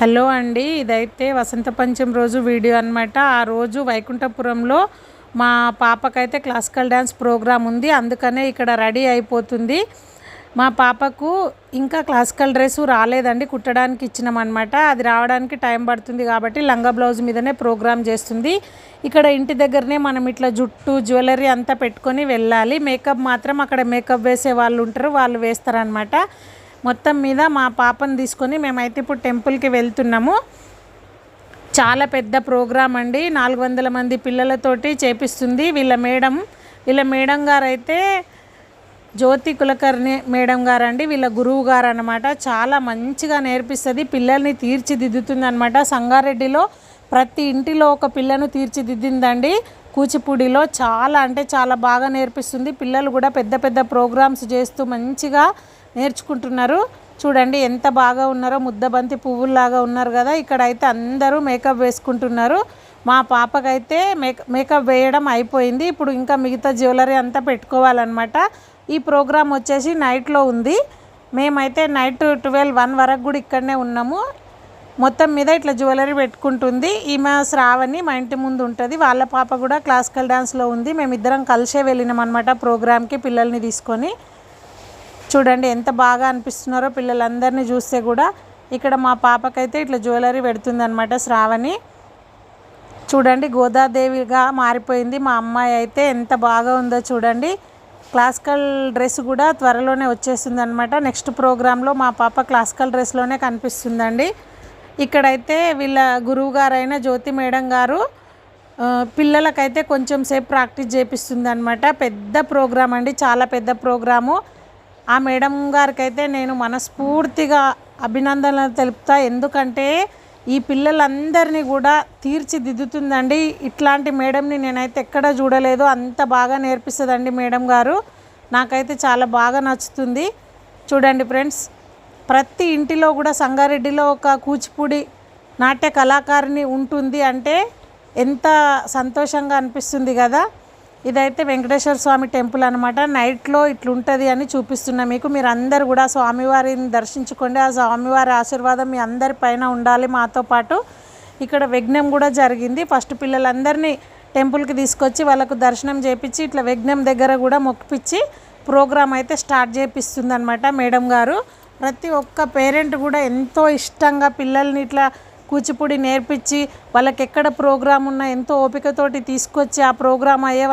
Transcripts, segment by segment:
Hello అండి ఇదైతే వసంత పంచం రోజు వీడియో అనమాట ఆ రోజు వైకుంఠపురంలో మా పాపకైతే క్లాసికల్ డ్యాన్స్ ప్రోగ్రామ్ ఉంది. అందుకనే ఇక్కడ రెడీ అయిపోతుంది. మా పాపకు ఇంకా క్లాసికల్ డ్రెస్ రాలేదండి కుట్టడానికి ఇచ్చినామన్నమాట అది రావడానికి టైం పడుతుంది కాబట్టి లంగా బ్లౌజ్ మీదనే ప్రోగ్రామ్ చేస్తుంది. ఇక్కడ ఇంటి దగ్గరనే మనం ఇట్లా జుట్టు జ్యువెలరీ అంతా పెట్టుకొని వెళ్ళాలి. మేకప్ మాత్రం అక్కడ మేకప్ వేసే వాళ్ళు ఉంటారు వాళ్ళు వేస్తారనమాట మొత్తం మీద మా పాపను తీసుకొని మేమైతే ఇప్పుడు టెంపుల్కి వెళ్తున్నాము. చాలా పెద్ద ప్రోగ్రాం అండి. నాలుగు వందల మంది పిల్లలతోటి చేపిస్తుంది. వీళ్ళ మేడం వీళ్ళ మేడం గారు అయితే జ్యోతి కులకర్ణి మేడం గారు అండి వీళ్ళ గురువు గారు అనమాట చాలా మంచిగా నేర్పిస్తుంది. పిల్లల్ని తీర్చిదిద్దుతుంది అనమాట సంగారెడ్డిలో ప్రతి ఇంటిలో ఒక పిల్లను తీర్చిదిద్దిందండి. కూచిపూడిలో చాలా అంటే చాలా బాగా నేర్పిస్తుంది. పిల్లలు కూడా పెద్ద పెద్ద ప్రోగ్రామ్స్ చేస్తూ మంచిగా నేర్చుకుంటున్నారు. చూడండి ఎంత బాగా ఉన్నారో ముద్దబంతి పువ్వుల్లాగా ఉన్నారు కదా. ఇక్కడ అయితే అందరూ మేకప్ వేసుకుంటున్నారు. మా పాపకైతే మేక మేకప్ వేయడం అయిపోయింది. ఇప్పుడు ఇంకా మిగతా జ్యువెలరీ అంతా పెట్టుకోవాలన్నమాట. ఈ ప్రోగ్రాం వచ్చేసి నైట్లో ఉంది. మేమైతే నైట్ ట్వెల్వ్ వన్ వరకు కూడా ఇక్కడనే ఉన్నాము. మొత్తం మీద ఇట్లా జ్యువెలరీ పెట్టుకుంటుంది. ఈమె శ్రావణి మా ఇంటి ముందు ఉంటుంది. వాళ్ళ పాప కూడా క్లాసికల్ డ్యాన్స్లో ఉంది. మేమిద్దరం కలిసే వెళ్ళినాం అనమాట ప్రోగ్రామ్కి పిల్లల్ని తీసుకొని. చూడండి ఎంత బాగా అనిపిస్తున్నారో పిల్లలందరినీ చూస్తే కూడా. ఇక్కడ మా పాపకైతే ఇట్లా జ్యువెలరీ పెడుతుంది అనమాట శ్రావణి. చూడండి గోదాదేవిగా మారిపోయింది. మా అమ్మాయి అయితే ఎంత బాగా ఉందో చూడండి. క్లాసికల్ డ్రెస్ కూడా త్వరలోనే వచ్చేస్తుంది అనమాట నెక్స్ట్ ప్రోగ్రాంలో మా పాప క్లాసికల్ డ్రెస్లోనే కనిపిస్తుందండి. ఇక్కడైతే వీళ్ళ గురువు గారైన జ్యోతి మేడం గారు పిల్లలకైతే కొంచెం సేపు ప్రాక్టీస్ చేపిస్తుంది అనమాట పెద్ద ప్రోగ్రాం అండి చాలా పెద్ద ప్రోగ్రాము. ఆ మేడం గారికైతే నేను మనస్ఫూర్తిగా అభినందనలు తెలుపుతా. ఎందుకంటే ఈ పిల్లలందరినీ కూడా తీర్చిదిద్దుతుందండి. ఇట్లాంటి మేడంని నేనైతే ఎక్కడ చూడలేదు. అంత బాగా నేర్పిస్తుందండి మేడం గారు. నాకైతే చాలా బాగా నచ్చుతుంది. చూడండి ఫ్రెండ్స్ ప్రతి ఇంటిలో కూడా సంగారెడ్డిలో ఒక కూచిపూడి నాట్య కళాకారిణి ఉంటుంది అంటే ఎంత సంతోషంగా అనిపిస్తుంది కదా. ఇదైతే వెంకటేశ్వర స్వామి టెంపుల్ అనమాట నైట్లో ఇట్లుంటుంది అని చూపిస్తున్నా మీకు. మీరు అందరు కూడా స్వామివారిని దర్శించుకోండి. ఆ స్వామివారి ఆశీర్వాదం మీ అందరి పైన ఉండాలి మాతో పాటు. ఇక్కడ విఘ్నం కూడా జరిగింది. ఫస్ట్ పిల్లలందరినీ టెంపుల్కి తీసుకొచ్చి వాళ్ళకు దర్శనం చేపించి ఇట్లా విఘ్నం దగ్గర కూడా మొక్కిపించి ప్రోగ్రామ్ అయితే స్టార్ట్ చేపిస్తుంది అనమాట మేడం గారు. ప్రతి ఒక్క పేరెంట్ కూడా ఎంతో ఇష్టంగా పిల్లల్ని ఇట్లా కూచిపూడి నేర్పించి వాళ్ళకి ఎక్కడ ప్రోగ్రాం ఉన్నా ఎంతో ఓపికతోటి తీసుకొచ్చి ఆ ప్రోగ్రాం అయ్యే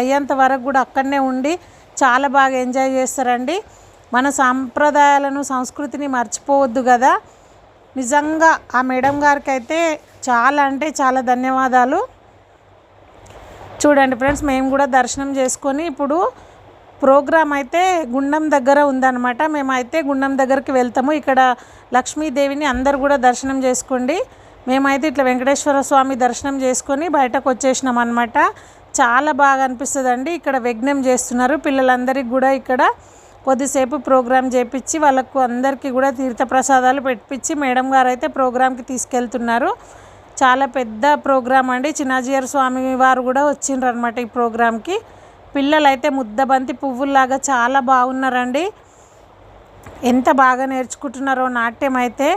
అయ్యేంత వరకు కూడా అక్కడనే ఉండి చాలా బాగా ఎంజాయ్ చేస్తారండి. మన సాంప్రదాయాలను సంస్కృతిని మర్చిపోవద్దు కదా. నిజంగా ఆ మేడం గారికి అయితే చాలా అంటే చాలా ధన్యవాదాలు. చూడండి ఫ్రెండ్స్ మేము కూడా దర్శనం చేసుకొని ఇప్పుడు ప్రోగ్రామ్ అయితే గుండం దగ్గర ఉందన్నమాట. మేమైతే గుండం దగ్గరికి వెళ్తాము. ఇక్కడ లక్ష్మీదేవిని అందరు కూడా దర్శనం చేసుకోండి. మేమైతే ఇట్లా వెంకటేశ్వర స్వామి దర్శనం చేసుకొని బయటకు వచ్చేసినాం అనమాట చాలా బాగా అనిపిస్తుందండి. ఇక్కడ విఘ్నం చేస్తున్నారు. పిల్లలందరికీ కూడా ఇక్కడ కొద్దిసేపు ప్రోగ్రాం చేపించి వాళ్ళకు అందరికీ కూడా తీర్థప్రసాదాలు పెట్టించి మేడం గారు అయితే ప్రోగ్రాంకి తీసుకెళ్తున్నారు. చాలా పెద్ద ప్రోగ్రాం అండి. చిన్నాజీయర్ స్వామి వారు కూడా వచ్చిండ్రు అనమాట ఈ ప్రోగ్రామ్కి. పిల్లలు అయితే ముద్దబంతి పువ్వుల్లాగా చాలా బాగున్నారండి. ఎంత బాగా నేర్చుకుంటున్నారో నాట్యం అయితే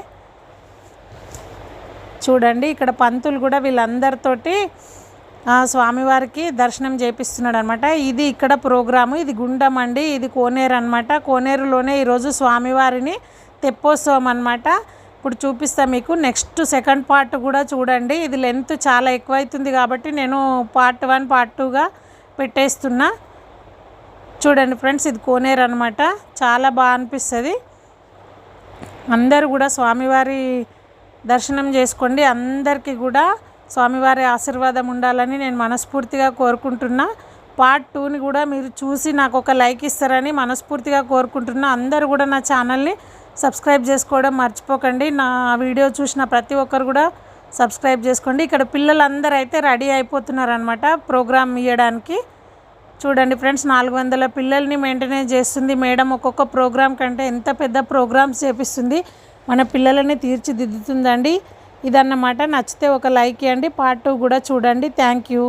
చూడండి ఇక్కడ పంతులు కూడా వీళ్ళందరితోటి స్వామివారికి దర్శనం చేపిస్తున్నాడు అనమాట ఇది ఇక్కడ ప్రోగ్రాము ఇది గుండం అండి ఇది కోనేరు అనమాట కోనేరులోనే ఈరోజు స్వామివారిని తెప్పోత్సవం అనమాట ఇప్పుడు చూపిస్తా మీకు నెక్స్ట్ సెకండ్ పార్ట్ కూడా చూడండి. ఇది లెంత్ చాలా ఎక్కువైతుంది కాబట్టి నేను పార్ట్ వన్ పార్ట్ టూగా పెట్టేస్తున్నా. చూడండి ఫ్రెండ్స్ ఇది కోనేరు అనమాట చాలా బాగా అనిపిస్తుంది. అందరూ కూడా స్వామివారి దర్శనం చేసుకోండి. అందరికీ కూడా స్వామివారి ఆశీర్వాదం ఉండాలని నేను మనస్ఫూర్తిగా కోరుకుంటున్నా. పార్ట్ టూని కూడా మీరు చూసి నాకు ఒక లైక్ ఇస్తారని మనస్ఫూర్తిగా కోరుకుంటున్నా. అందరూ కూడా నా ఛానల్ని సబ్స్క్రైబ్ చేసుకోవడం మర్చిపోకండి. నా వీడియో చూసిన ప్రతి ఒక్కరు కూడా సబ్స్క్రైబ్ చేసుకోండి. ఇక్కడ పిల్లలందరూ అయితే రెడీ అయిపోతున్నారనమాట ప్రోగ్రామ్ ఇవ్వడానికి చూడండి ఫ్రెండ్స్ నాలుగు వందల పిల్లల్ని మెయింటెనెన్స్ చేస్తుంది. మేడం ఒక్కొక్క ప్రోగ్రామ్ కంటే ఎంత పెద్ద ప్రోగ్రామ్స్ చేపిస్తుంది మన పిల్లలని తీర్చిదిద్దుతుందండి. ఇదన్నమాట. నచ్చితే ఒక లైక్ ఇవ్వండి పార్ట్ టూ కూడా చూడండి. Thank you.